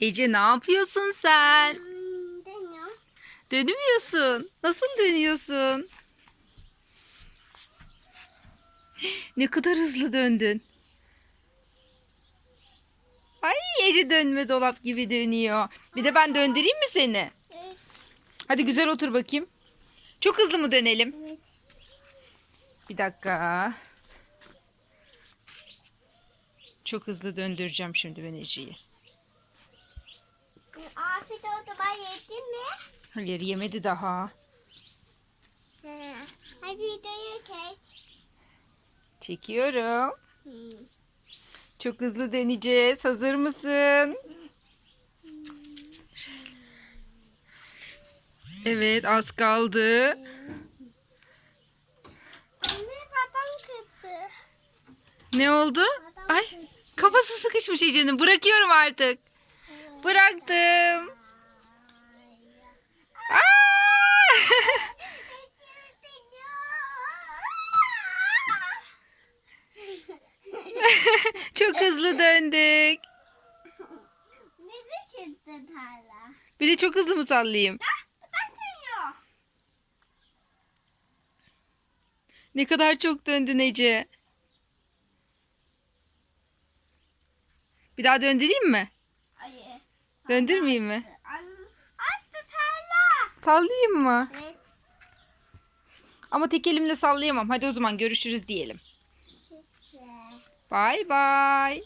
Ece ne yapıyorsun sen? Hmm, dönüyor. Dönmüyorsun. Nasıl dönüyorsun? Ne kadar hızlı döndün. Ay Ece dönme dolap gibi dönüyor. Bir de ben döndüreyim mi seni? Evet. Hadi güzel otur bakayım. Çok hızlı mı dönelim? Evet. Bir dakika. Çok hızlı döndüreceğim şimdi ben Ece'yi. Afiyet oldu ben yedim mi? Hayır yemedi daha. Hadi videoyu çek. Çekiyorum. Hmm. Çok hızlı döneceğiz. Hazır mısın? Evet az kaldı. Anne babam kızı. Ne oldu? Ay kafası sıkışmış Ece'nin. Bırakıyorum artık. Bıraktım. Çok hızlı döndük. Bir de çok hızlı mı sallayayım? Ne kadar çok döndün Ece. Bir daha döndüreyim mi? Döndürmeyeyim mi? Attı hala. Sallayayım mı? Evet. Ama tek elimle sallayamam. Hadi o zaman görüşürüz diyelim. Bay bay.